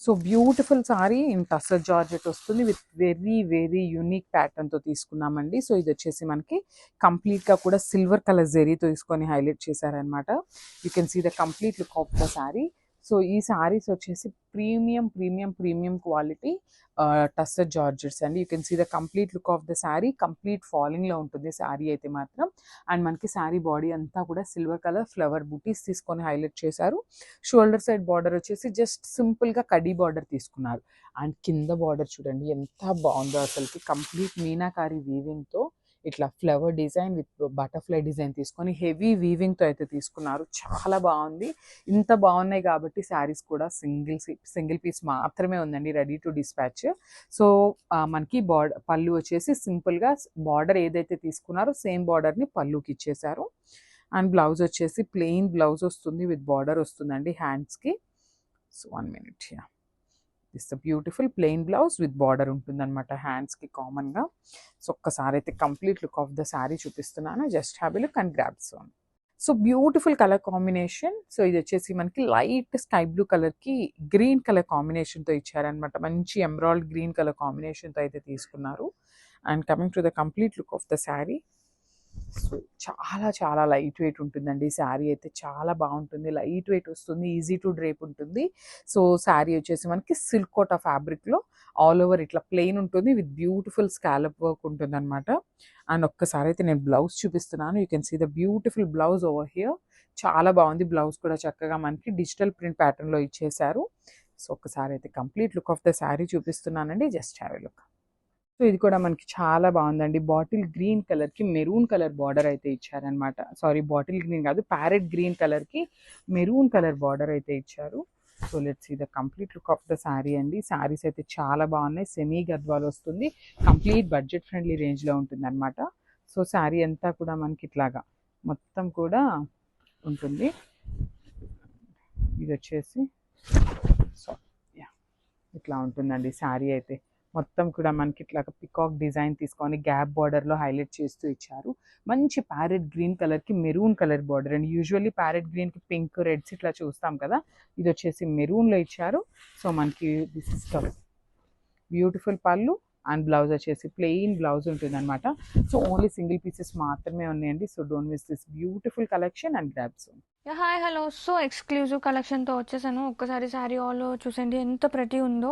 So beautiful sari in tussar georgette వస్తుంది with very very unique ప్యాటర్న్తో తీసుకున్నామండి. So ఇది వచ్చేసి మనకి కంప్లీట్గా కూడా సిల్వర్ కలర్ జెరీతో తీసుకొని హైలైట్ చేశారనమాట you can see the complete look of the sari so ఈ శారీస్ వచ్చేసి premium premium premium quality tussar georgettes అండి. You can see the complete look of the sari complete ఫాలింగ్లో ఉంటుంది శారీ అయితే మాత్రం. అండ్ మనకి శారీ బాడీ అంతా కూడా సిల్వర్ కలర్ ఫ్లవర్ బూటీస్ తీసుకొని హైలైట్ చేశారు. షోల్డర్ సైడ్ బార్డర్ వచ్చేసి జస్ట్ సింపుల్గా కడీ బార్డర్ తీసుకున్నారు. అండ్ కింద బార్డర్ చూడండి ఎంత బాగుందో అసలుకి. కంప్లీట్ మీనాకారి వీవింగ్తో ఇట్లా flower design with butterfly design తీసుకొని హెవీ వీవింగ్తో అయితే తీసుకున్నారు. చాలా బాగుంది. ఇంత బాగున్నాయి కాబట్టి శారీస్ కూడా సింగిల్ సింగిల్ పీస్ మాత్రమే ఉందండి రెడీ టు డిస్పాచ్. సో మనకి బార్డర్ పళ్ళు వచ్చేసి సింపుల్గా బార్డర్ ఏదైతే తీసుకున్నారో సేమ్ బార్డర్ని పళ్ళుకి ఇచ్చేసారు. అండ్ బ్లౌజ్ వచ్చేసి ప్లెయిన్ బ్లౌజ్ వస్తుంది విత్ బార్డర్ వస్తుందండి హ్యాండ్స్కి. So one minute yeah. This the beautiful plain blouse with border ఉంటుందన్నమాట హ్యాండ్స్కి కామన్గా సో ఒక్కసారి అయితే complete look of the sari చూపిస్తున్నాను. Just have look and grabs on so beautiful colour combination so ఇది వచ్చేసి మనకి లైట్ స్కై బ్లూ కలర్కి గ్రీన్ కలర్ కాంబినేషన్తో ఇచ్చారనమాట మంచి ఎంబ్రాయిడ్ గ్రీన్ కలర్ కాంబినేషన్తో అయితే తీసుకున్నారు. And coming to the complete look of the sari so చాలా చాలా లైట్ వెయిట్ ఉంటుందండి. శారీ అయితే చాలా బాగుంటుంది. లైట్ వెయిట్ వస్తుంది ఈజీ టు డ్రేప్ ఉంటుంది. సో శారీ వచ్చేసి మనకి సిల్క్ కోట ఫ్యాబ్రిక్లో ఆల్ ఓవర్ ఇట్లా ప్లెయిన్ ఉంటుంది విత్ బ్యూటిఫుల్ స్కాలప్ వర్క్ ఉంటుంది అనమాట అండ్ ఒక్కసారి అయితే నేను బ్లౌజ్ చూపిస్తున్నాను. You can see the beautiful blouse over here. చాలా బాగుంది. బ్లౌజ్ కూడా చక్కగా మనకి డిజిటల్ ప్రింట్ ప్యాటర్న్లో ఇచ్చేసారు సో ఒక్కసారి అయితే complete look of the sari చూపిస్తున్నానండి. Just have a look. So ఇది కూడా మనకి చాలా బాగుందండి. బాటిల్ గ్రీన్ కలర్కి మెరూన్ కలర్ బార్డర్ అయితే ఇచ్చారనమాట సారీ బాటిల్ గ్రీన్ కాదు ప్యారెట్ గ్రీన్ కలర్కి మెరూన్ కలర్ బార్డర్ అయితే ఇచ్చారు. సో లెట్స్ ఇది the complete look of the sari అండి. శారీస్ అయితే చాలా బాగున్నాయి. సెమీ గద్వాల్ వస్తుంది. కంప్లీట్ బడ్జెట్ ఫ్రెండ్లీ రేంజ్లో ఉంటుంది అనమాట సో శారీ అంతా కూడా మనకి ఇట్లాగా మొత్తం కూడా ఉంటుంది. ఇది వచ్చేసి సో యా ఇట్లా ఉంటుందండి శారీ అయితే. మొత్తం కూడా మనకి ఇట్లా పికాక్ డిజైన్ తీసుకొని గ్యాప్ బార్డర్లో హైలైట్ చేస్తూ ఇచ్చారు. మంచి ప్యారెట్ గ్రీన్ కలర్కి maroon colour border and usually parrot గ్రీన్కి పింక్ రెడ్స్ ఇట్లా చూస్తాం కదా ఇది వచ్చేసి మెరూన్లో ఇచ్చారు. సో మనకి this is beautiful pallu and blouse వచ్చేసి ప్లెయిన్ బ్లౌజ్ ఉంటుంది అనమాట సో ఓన్లీ సింగిల్ పీసెస్ మాత్రమే ఉన్నాయండి. So don't miss this beautiful collection and grabs hi hello so exclusive కలెక్షన్తో వచ్చేసాను. ఒక్కసారి శారీ ఆల్ చూసండి ఎంత ప్రతి ఉందో.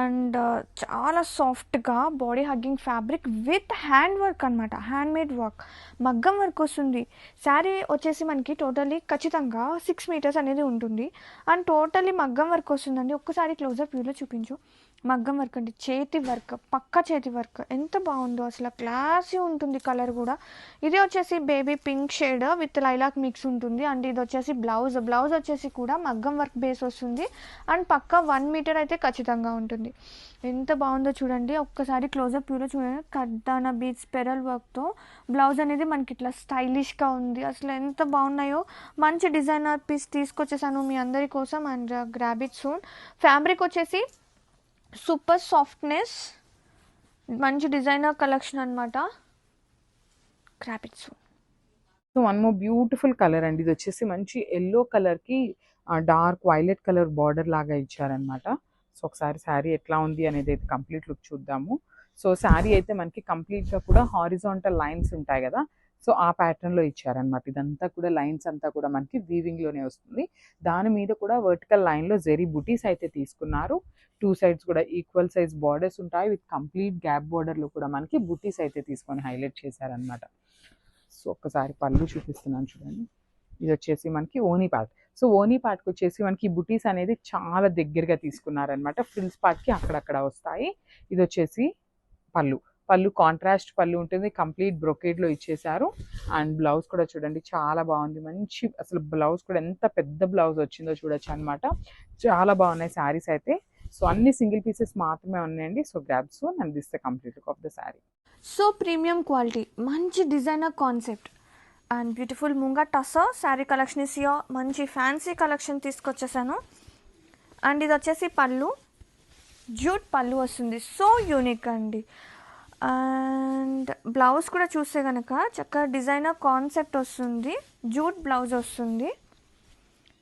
అండ్ uh, చాలా సాఫ్ట్గా body hugging fabric with hand work అనమాట హ్యాండ్ మేడ్ వర్క్ మగ్గం వర్క్ వస్తుంది. శారీ వచ్చేసి మనకి టోటల్లీ ఖచ్చితంగా సిక్స్ మీటర్స్ అనేది ఉంటుంది. అండ్ టోటల్లీ మగ్గం వర్క్ వస్తుందండి. ఒక్కసారి క్లోజప్ వ్యూలో చూపించు. మగ్గం వర్క్ అండి. చేతి వర్క్ పక్క చేతి వర్క్. ఎంత బాగుందో అసలు. క్లాసీ ఉంటుంది కలర్ కూడా. ఇది వచ్చేసి baby pink shade with lilac mix ఉంటుంది. అండ్ ఇది వచ్చేసి బ్లౌజ్. బ్లౌజ్ వచ్చేసి కూడా మగ్గం వర్క్ బేస్ వస్తుంది. అండ్ పక్క వన్ మీటర్ అయితే ఖచ్చితంగా ఉంటుంది. ఎంత బాగుందో చూడండి. ఒక్కసారి క్లోజప్ వ్యూలో చూడండి. కర్దానా బీచ్ పెరల్ వర్క్తో బ్లౌజ్ అనేది మనకి ఇట్లా స్టైలిష్గా ఉంది. అసలు ఎంత బాగున్నాయో. మంచి డిజైనర్ పీస్ తీసుకొచ్చేసాను మీ అందరి కోసం. And grab it soon fabric వచ్చేసి సూపర్ సాఫ్ట్నెస్. మంచి డిజైనర్ కలెక్షన్ అనమాట క్రాపిట్స్ so one more beautiful colour అండి. ఇది వచ్చేసి మంచి ఎల్లో కలర్కి డార్క్ వైలెట్ కలర్ బార్డర్ లాగా ఇచ్చారనమాట సో ఒకసారి శారీ ఎట్లా ఉంది అనేది అయితే కంప్లీట్ లుక్ చూద్దాము. సో శారీ అయితే మనకి కంప్లీట్గా కూడా హారిజాంటల్ లైన్స్ ఉంటాయి కదా. సో ఆ ప్యాటర్న్లో ఇచ్చారనమాట ఇదంతా కూడా లైన్స్ అంతా కూడా మనకి వీవింగ్లోనే వస్తుంది. దాని మీద కూడా వర్టికల్ లైన్లో జెరీ బుటీస్ అయితే తీసుకున్నారు. టూ సైడ్స్ కూడా ఈక్వల్ సైజ్ బార్డర్స్ ఉంటాయి. విత్ కంప్లీట్ గ్యాప్ బార్డర్లో కూడా మనకి బుటీస్ అయితే తీసుకొని హైలైట్ చేశారనమాట సో ఒక్కసారి పళ్ళు చూపిస్తున్నాను చూడండి. ఇది వచ్చేసి మనకి ఓనీ పార్ట్. సో ఓనీ పార్ట్కి వచ్చేసి మనకి బుటీస్ అనేది చాలా దగ్గరగా తీసుకున్నారనమాట ఫ్రిల్స్ పార్ట్కి అక్కడక్కడ వస్తాయి. ఇది వచ్చేసి పళ్ళు. పళ్ళు కాంట్రాస్ట్ పళ్ళు ఉంటుంది. కంప్లీట్ బ్రొకేడ్లో ఇచ్చేసారు అండ్ బ్లౌజ్ కూడా చూడండి చాలా బాగుంది. మంచి అసలు బ్లౌజ్ కూడా ఎంత పెద్ద బ్లౌజ్ వచ్చిందో చూడొచ్చు అనమాట చాలా బాగున్నాయి శారీస్ అయితే. సో అన్ని సింగిల్ పీసెస్ మాత్రమే ఉన్నాయండి. So grabs and this the complete look of the sari so premium quality మంచి designer concept and beautiful munga tussar sari collection is here మంచి ఫ్యాన్సీ కలెక్షన్ తీసుకొచ్చేసాను. అండ్ ఇది వచ్చేసి పళ్ళు. జూట్ పళ్ళు వస్తుంది. సో యూనిక్ అండి. And blouse కూడా చూస్తే కనుక చక్కగా డిజైనర్ కాన్సెప్ట్ వస్తుంది. జూట్ బ్లౌజ్ వస్తుంది.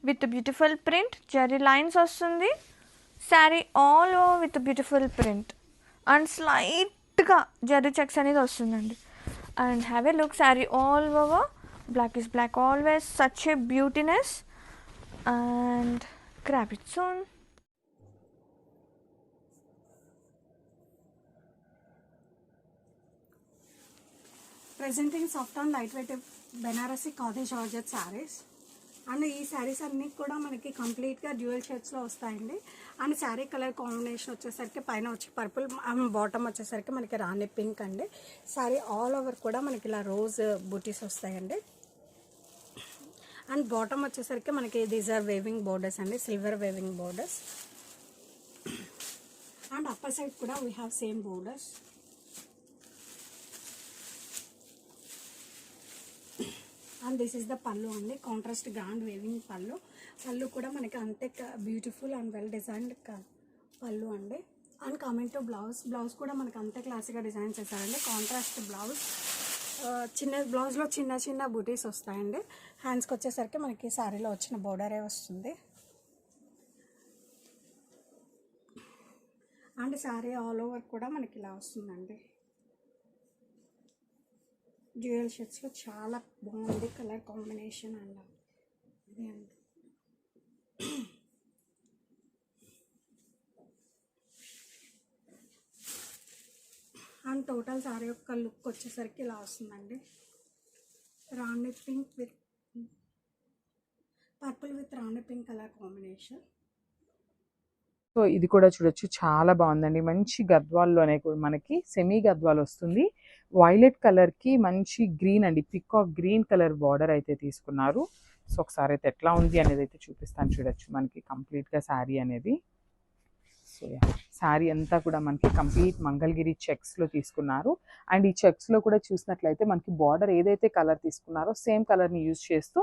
With beautiful print zari lines వస్తుంది. Sari all over with beautiful print. And స్లైట్గా zari checks అనేది వస్తుందండి. And have a look sari all over. Black is black always such a beautyness and grab it soon. Presenting soft and light weight Banarasi khadi georgette saris and ఈ శారీస్ అన్నీ కూడా మనకి కంప్లీట్గా dual షేడ్స్లో వస్తాయండి. And sari colour combination వచ్చేసరికి పైన వచ్చి purple bottom um, వచ్చేసరికి మనకి రాణి పింక్ అండి. శారీ ఆల్ ఓవర్ కూడా మనకి ఇలా రోజ్ బూటీస్ వస్తాయండి. అండ్ బాటమ్ వచ్చేసరికి మనకి దీస్ ఆర్ వేవింగ్ బోర్డర్స్ అండి silver weaving borders and upper side కూడా we have same borders and this is the pallu అండి కాంట్రాస్ట్ గ్రాండ్ వేవింగ్ పళ్ళు పళ్ళు కూడా మనకి అంతే బ్యూటిఫుల్ అండ్ వెల్ డిజైన్డ్ పళ్ళు అండి and coming to blouse blouse కూడా మనకి అంతే క్లాసిక్గా డిజైన్ చేశారండి. కాంట్రాస్ట్ బ్లౌజ్ చిన్న బ్లౌజ్లో చిన్న చిన్న బూటీస్ వస్తాయండి. హ్యాండ్స్కి వచ్చేసరికి మనకి శారీలో వచ్చిన బోర్డరే వస్తుంది. అండ్ శారీ ఆల్ ఓవర్ కూడా మనకి ఇలా వస్తుందండి. డ్యూయల్ షర్ట్స్లో చాలా బాగుంది కలర్ కాంబినేషన్ అండ్ ఇది అండి అండ్ టోటల్ సారీ యొక్క లుక్ వచ్చేసరికి ఇలా వస్తుందండి. Rani pink with purple with rani pink colour combination. So ఇది కూడా చూడొచ్చు. చాలా బాగుందండి. మంచి గద్వాల్లోనే కూడా మనకి సెమీ గద్వాల్ వస్తుంది. వైలెట్ కలర్కి మంచి గ్రీన్ అండి. పికాక్ గ్రీన్ కలర్ బార్డర్ అయితే తీసుకున్నారు. సో ఒకసారి అయితే ఎట్లా ఉంది అనేది అయితే చూపిస్తాను. చూడొచ్చు మనకి కంప్లీట్గా శారీ అనేది. సో శారీ అంతా కూడా మనకి కంప్లీట్ మంగళగిరి చెక్స్లో తీసుకున్నారు. అండ్ ఈ చెక్స్లో కూడా చూసినట్లయితే మనకి బార్డర్ ఏదైతే కలర్ తీసుకున్నారో సేమ్ కలర్ని యూజ్ చేస్తూ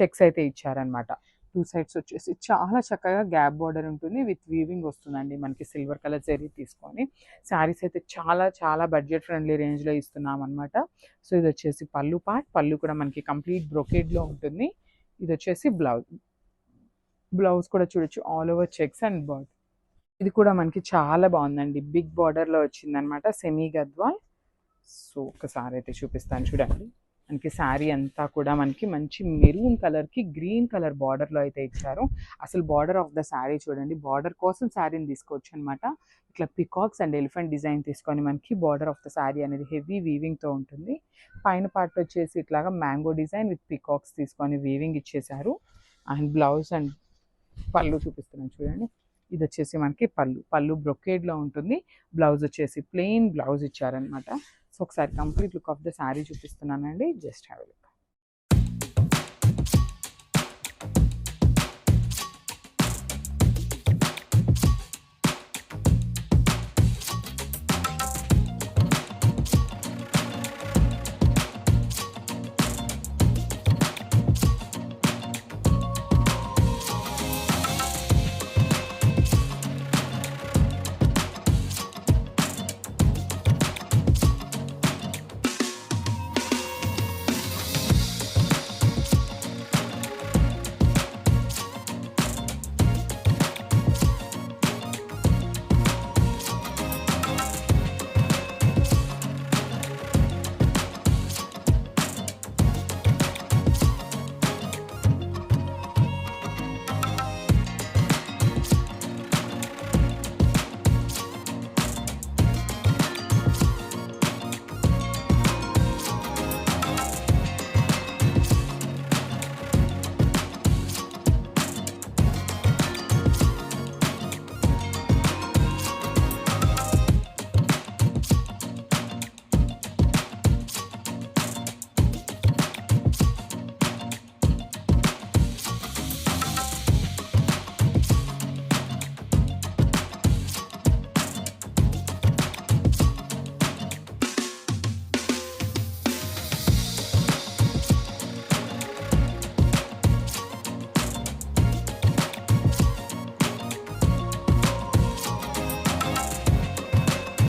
చెక్స్ అయితే ఇచ్చారనమాట టూ సైడ్స్ వచ్చేసి చాలా చక్కగా గ్యాప్ బార్డర్ ఉంటుంది విత్ వీవింగ్ వస్తుందండి మనకి సిల్వర్ కలర్ జరీ తీసుకొని. శారీస్ అయితే చాలా చాలా బడ్జెట్ ఫ్రెండ్లీ రేంజ్లో ఇస్తున్నాం అనమాట సో ఇది వచ్చేసి పళ్ళు పార్ట్. పళ్ళు కూడా మనకి కంప్లీట్ బ్రొకేడ్లో ఉంటుంది. ఇది వచ్చేసి బ్లౌజ్. బ్లౌజ్ కూడా చూడొచ్చు all over checks and border. ఇది కూడా మనకి చాలా బాగుందండి. బిగ్ బార్డర్లో వచ్చిందనమాట సెమీ గద్వాల్. సో ఒకసారి అయితే చూపిస్తాను చూడండి. మనకి శారీ అంతా కూడా మనకి మంచి మెరూన్ కలర్కి గ్రీన్ కలర్ బార్డర్లో అయితే ఇచ్చారు. అసలు బార్డర్ ఆఫ్ ద శారీ చూడండి. బార్డర్ కోసం శారీని తీసుకోవచ్చు అనమాట ఇట్లా పికాక్స్ అండ్ ఎలిఫెంట్ డిజైన్ తీసుకొని మనకి బార్డర్ ఆఫ్ ద శారీ అనేది హెవీ వీవింగ్తో ఉంటుంది. పైన పార్ట్ వచ్చేసి ఇట్లాగా మ్యాంగో డిజైన్ విత్ పికాక్స్ తీసుకొని వీవింగ్ ఇచ్చేసారు. అండ్ బ్లౌజ్ అండ్ పళ్ళు చూపిస్తున్నాను చూడండి. ఇది వచ్చేసి మనకి పళ్ళు. పళ్ళు బ్రొకేడ్లో ఉంటుంది. బ్లౌజ్ వచ్చేసి ప్లెయిన్ బ్లౌజ్ ఇచ్చారనమాట. సో ఒకసారి complete look of the sari చూపిస్తున్నానండి. Just have look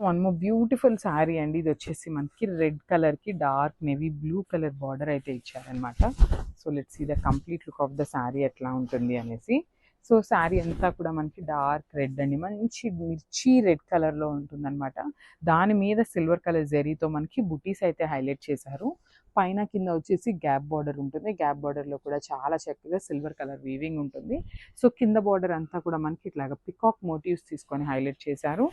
one more beautiful sari అండి. ఇది వచ్చేసి మనకి రెడ్ కలర్కి dark navy blue colour border అయితే ఇచ్చారనమాట సో లెట్స్ ఈ the complete look of the sari ఎట్లా ఉంటుంది అనేసి. సో శారీ అంతా కూడా మనకి డార్క్ రెడ్ అండి. మంచి మిర్చి రెడ్ కలర్లో ఉంటుందన్నమాట. దాని మీద సిల్వర్ కలర్ జెరీతో మనకి బుటీస్ అయితే హైలైట్ చేశారు. పైన కింద వచ్చేసి గ్యాప్ బార్డర్ ఉంటుంది. గ్యాప్ బార్డర్లో కూడా చాలా చక్కగా సిల్వర్ కలర్ వీవింగ్ ఉంటుంది. సో కింద బార్డర్ అంతా కూడా మనకి ఇట్లాగా పికాక్ మోటివ్స్ తీసుకొని హైలైట్ చేశారు.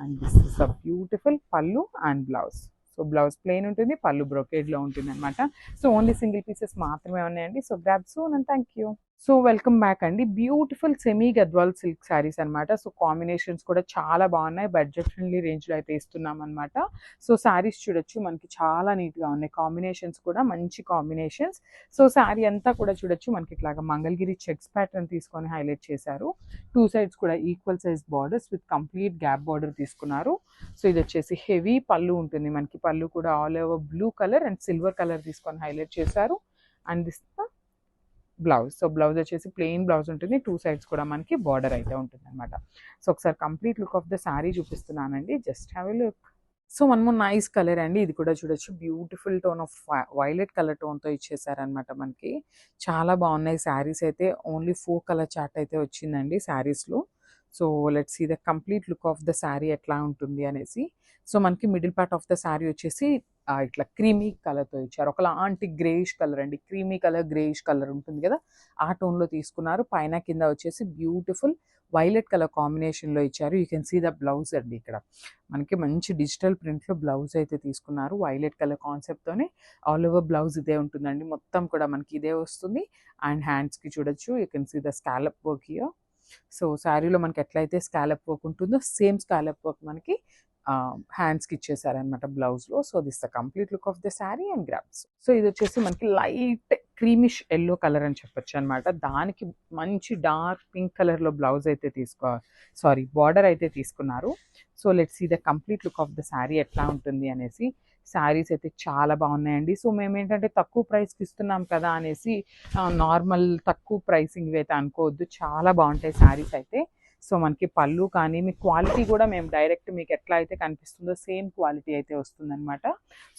And this is a beautiful pallu and blouse. So blouse plain ఉంటుంది పళ్ళు బ్రొకేడ్లో ఉంటుంది అనమాట సో ఓన్లీ సింగిల్ పీసెస్ మాత్రమే ఉన్నాయండి. So grab soon and thank you. So welcome back అండి. Beautiful semi Gadwal silk saris అనమాట సో కాంబినేషన్స్ కూడా చాలా బాగున్నాయి. బడ్జెట్ ఫ్రెండ్లీ రేంజ్లో అయితే ఇస్తున్నాం అనమాట సో శారీస్ చూడొచ్చు. మనకి చాలా నీట్గా ఉన్నాయి. కాంబినేషన్స్ కూడా మంచి కాంబినేషన్స్. సో శారీ అంతా కూడా చూడొచ్చు. మనకి ఇట్లాగా మంగళగిరి చెక్స్ ప్యాటర్న్ తీసుకొని హైలైట్ చేశారు. టూ సైడ్స్ కూడా equal size borders with complete gap border తీసుకున్నారు. సో ఇది వచ్చేసి హెవీ పళ్ళు ఉంటుంది. మనకి పళ్ళు కూడా all over blue colour and silver colour తీసుకొని హైలైట్ చేశారు. And this blouse. So blouse వచ్చేసి ప్లెయిన్ బ్లౌజ్ ఉంటుంది. టూ సైడ్స్ కూడా మనకి బార్డర్ అయితే ఉంటుంది అనమాట సో ఒకసారి complete look of the sari చూపిస్తున్నానండి. Just have a look. So మనము నైస్ కలర్ అండి. ఇది కూడా చూడొచ్చు. Beautiful tone of violet colour టోన్తో ఇచ్చేసారనమాట మనకి. చాలా బాగున్నాయి శారీస్ అయితే. ఓన్లీ ఫోర్ కలర్ చార్ట్ అయితే వచ్చిందండి శారీస్లో so let see the complete look of the sari ఎట్లా ఉంటుంది అనేసి. సో మనకి middle part of the sari వచ్చేసి ఇట్లా క్రీమీ కలర్తో ఇచ్చారు. ఒకలాంటి గ్రేయిష్ కలర్ అండి. క్రీమీ కలర్ గ్రేయిష్ కలర్ ఉంటుంది కదా ఆ టోన్లో తీసుకున్నారు. పైన కింద వచ్చేసి బ్యూటిఫుల్ వైలెట్ కలర్ కాంబినేషన్లో ఇచ్చారు. You can see the blouse అండి ఇక్కడ. మనకి మంచి డిజిటల్ ప్రింట్లో బ్లౌజ్ అయితే తీసుకున్నారు. వైలెట్ కలర్ కాన్సెప్ట్తోనే ఆల్ ఓవర్ బ్లౌజ్ ఇదే ఉంటుందండి. మొత్తం కూడా మనకి ఇదే వస్తుంది. అండ్ హ్యాండ్స్కి చూడొచ్చు. You can see the scallop work here so శారీలో మనకి ఎట్లయితే స్కాలప్ వర్క్ ఉంటుందో సేమ్ స్కాలప్ వర్క్ మనకి హ్యాండ్స్కి ఇచ్చేసారనమాట బ్లౌజ్లో so this the complete look of the sari and grabs so ఇది వచ్చేసి మనకి లైట్ క్రీమిష్ ఎల్లో కలర్ అని చెప్పొచ్చు అనమాట దానికి మంచి డార్క్ పింక్ కలర్లో బ్లౌజ్ అయితే తీసుకో సారీ బార్డర్ అయితే తీసుకున్నారు. So let's see the complete look of the sari ఎట్లా ఉంటుంది అనేసి శారీస్ అయితే చాలా బాగున్నాయండి. సో మేము ఏంటంటే తక్కువ ప్రైస్కి ఇస్తున్నాం కదా అనేసి నార్మల్ తక్కువ ప్రైసింగ్ అయితే అనుకోవద్దు. చాలా బాగుంటాయి శారీస్ అయితే. సో మనకి పళ్ళు కానీ మీ క్వాలిటీ కూడా మేము డైరెక్ట్ మీకు ఎట్లా అయితే కనిపిస్తుందో సేమ్ క్వాలిటీ అయితే వస్తుందన్నమాట.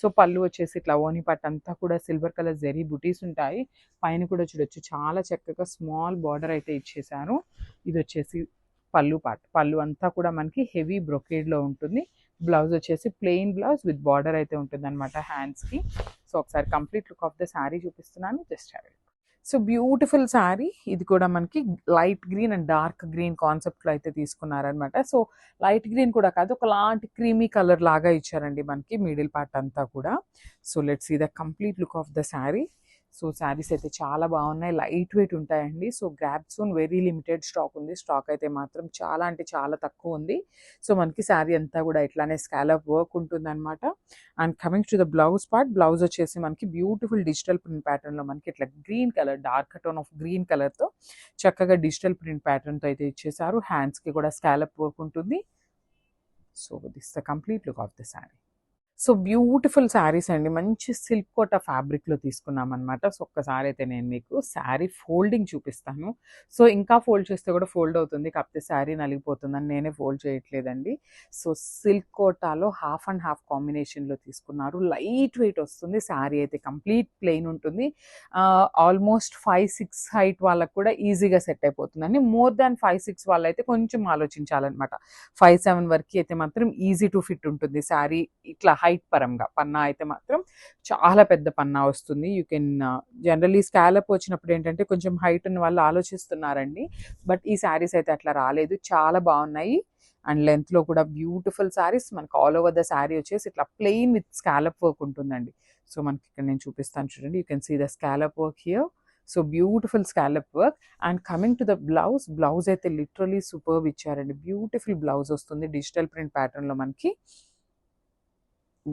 సో పళ్ళు వచ్చేసి ఇట్లా ఓని పట్టు అంతా కూడా సిల్వర్ కలర్ జెరీ బుటీస్ ఉంటాయి. పైన కూడా చూడొచ్చు చాలా చక్కగా స్మాల్ బార్డర్ అయితే ఇచ్చేసారు ఇది వచ్చేసి పళ్ళు పాట్ పళ్ళు అంతా కూడా మనకి హెవీ బ్రొకేడ్లో ఉంటుంది. బ్లౌజ్ వచ్చేసి ప్లెయిన్ బ్లౌజ్ విత్ బార్డర్ అయితే ఉంటుంది అనమాట హ్యాండ్స్కి. సో ఒకసారి complete look of the sari చూపిస్తున్నాను. Just have so beautiful sari. ఇది కూడా మనకి light green and dark green కాన్సెప్ట్లో అయితే తీసుకున్నారనమాట సో లైట్ గ్రీన్ కూడా కాదు ఒక లాంటి క్రీమీ కలర్ లాగా ఇచ్చారండి మనకి మిడిల్ పార్ట్ అంతా కూడా. So let's see the complete look of the sari. So saris అయితే చాలా బాగున్నాయి. లైట్ వెయిట్ ఉంటాయండి. So grab soon very limited stock ఉంది. స్టాక్ అయితే మాత్రం చాలా అంటే చాలా తక్కువ ఉంది. సో మనకి శారీ అంతా కూడా ఇట్లానే స్కాలప్ వర్క్ ఉంటుంది అనమాట and coming to the blouse part blouse వచ్చేసి మనకి బ్యూటిఫుల్ డిజిటల్ ప్రింట్ ప్యాటర్న్లో మనకి ఇట్లా green colour dark tone of green కలర్తో చక్కగా డిజిటల్ ప్రింట్ ప్యాటర్న్తో అయితే ఇచ్చేసారు హ్యాండ్స్కి కూడా స్కాలప్ వర్క్ ఉంటుంది. So this the complete look of the sari. So beautiful saris అండి. మంచి సిల్క్ కోట ఫ్యాబ్రిక్లో తీసుకున్నాం అనమాట సో ఒక్కసారి అయితే నేను మీకు శారీ ఫోల్డింగ్ చూపిస్తాను. సో ఇంకా ఫోల్డ్ చేస్తే కూడా ఫోల్డ్ అవుతుంది. కాకపోతే శారీ నలిగిపోతుందని నేనే ఫోల్డ్ చేయట్లేదండి. సో సిల్క్ కోటాలో హాఫ్ అండ్ హాఫ్ కాంబినేషన్లో తీసుకున్నారు. లైట్ వెయిట్ వస్తుంది. శారీ అయితే కంప్లీట్ ప్లెయిన్ ఉంటుంది. ఆల్మోస్ట్ ఫైవ్ సిక్స్ హైట్ వాళ్ళకు కూడా ఈజీగా సెట్ అయిపోతుందండి. మోర్ దాన్ ఫైవ్ సిక్స్ వాళ్ళైతే కొంచెం ఆలోచించాలన్నమాట. ఫైవ్ సెవెన్ వరకు అయితే మాత్రం ఈజీ టు ఫిట్ ఉంటుంది. శారీ ఇట్లా హైట్ పరంగా. పన్నా అయితే మాత్రం చాలా పెద్ద పన్నా వస్తుంది. యూ కెన్ జనరలీ స్కాలప్ వచ్చినప్పుడు ఏంటంటే కొంచెం హైట్ ఉన్న వాళ్ళు ఆలోచిస్తున్నారండి. బట్ ఈ శారీస్ అయితే అట్లా రాలేదు. చాలా బాగున్నాయి. అండ్ లెంత్లో కూడా బ్యూటిఫుల్ శారీస్ మనకు ఆల్ ఓవర్ ద శారీ వచ్చేసి ఇట్లా ప్లెయిన్ విత్ స్కాలప్ వర్క్ ఉంటుందండి. సో మనకి ఇక్కడ నేను చూపిస్తాను చూడండి. You can see the scallop work here so beautiful scallop work and coming to the blouse blouse అయితే లిటరలీ సూపర్బ్ ఇచ్చారండి. బ్యూటిఫుల్ బ్లౌజ్ వస్తుంది. డిజిటల్ ప్రింట్ ప్యాటర్న్లో మనకి.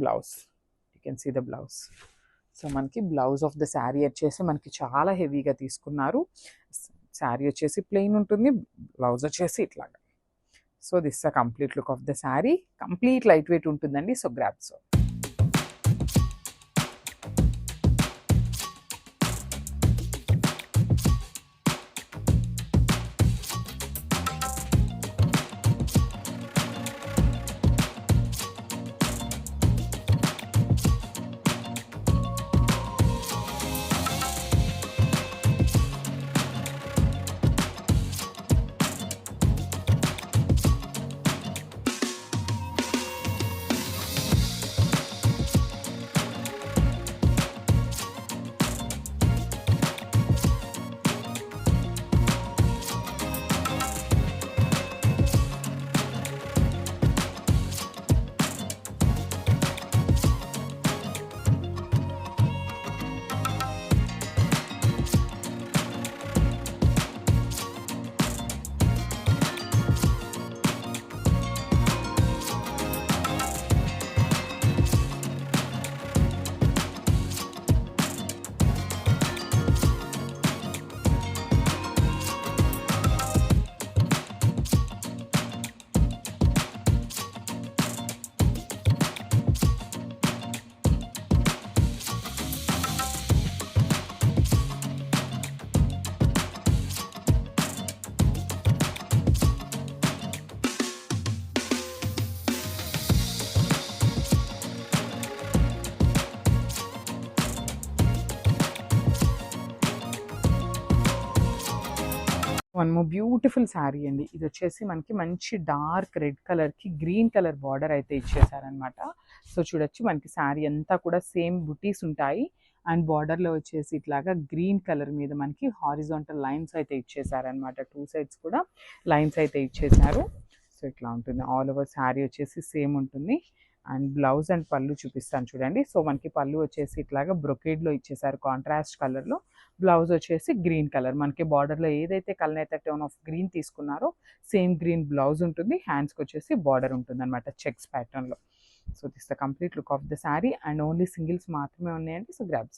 Blouse. You can see the blouse so మనకి బ్లౌజ్ ఆఫ్ ద శారీ వచ్చేసి మనకి చాలా హెవీగా తీసుకున్నారు. శారీ వచ్చేసి ప్లెయిన్ ఉంటుంది బ్లౌజ్ వచ్చేసి ఇట్లాగా. So this a complete look of the sari complete light weight ఉంటుందండి. So grab so one beautiful sari అండి. ఇది వచ్చేసి మనకి మంచి డార్క్ రెడ్ కలర్కి గ్రీన్ కలర్ బార్డర్ అయితే ఇచ్చేసారనమాట సో చూడొచ్చు మనకి శారీ అంతా కూడా సేమ్ బుటీస్ ఉంటాయి. అండ్ బార్డర్లో వచ్చేసి ఇట్లాగా గ్రీన్ కలర్ మీద మనకి హారిజాంటల్ లైన్స్ అయితే ఇచ్చేసారనమాట టూ సైడ్స్ కూడా లైన్స్ అయితే ఇచ్చేసారు. సో ఇట్లా ఉంటుంది. ఆల్ ఓవర్ శారీ వచ్చేసి సేమ్ ఉంటుంది. అండ్ బ్లౌజ్ అండ్ పళ్ళు చూపిస్తాను చూడండి. సో మనకి పళ్ళు వచ్చేసి ఇట్లాగా బ్రొకేడ్లో ఇచ్చేసారు. కాంట్రాస్ట్ కలర్లో బ్లౌజ్ వచ్చేసి గ్రీన్ కలర్. మనకి బార్డర్లో ఏదైతే కలర్ అయితే టోన్ ఆఫ్ గ్రీన్ తీసుకున్నారో సేమ్ గ్రీన్ బ్లౌజ్ ఉంటుంది. హ్యాండ్స్కి వచ్చేసి బార్డర్ ఉంటుంది అనమాట చెక్స్ ప్యాటర్న్లో. So this the complete look of the sari and only singles మాత్రమే ఉన్నాయండి. So grabs.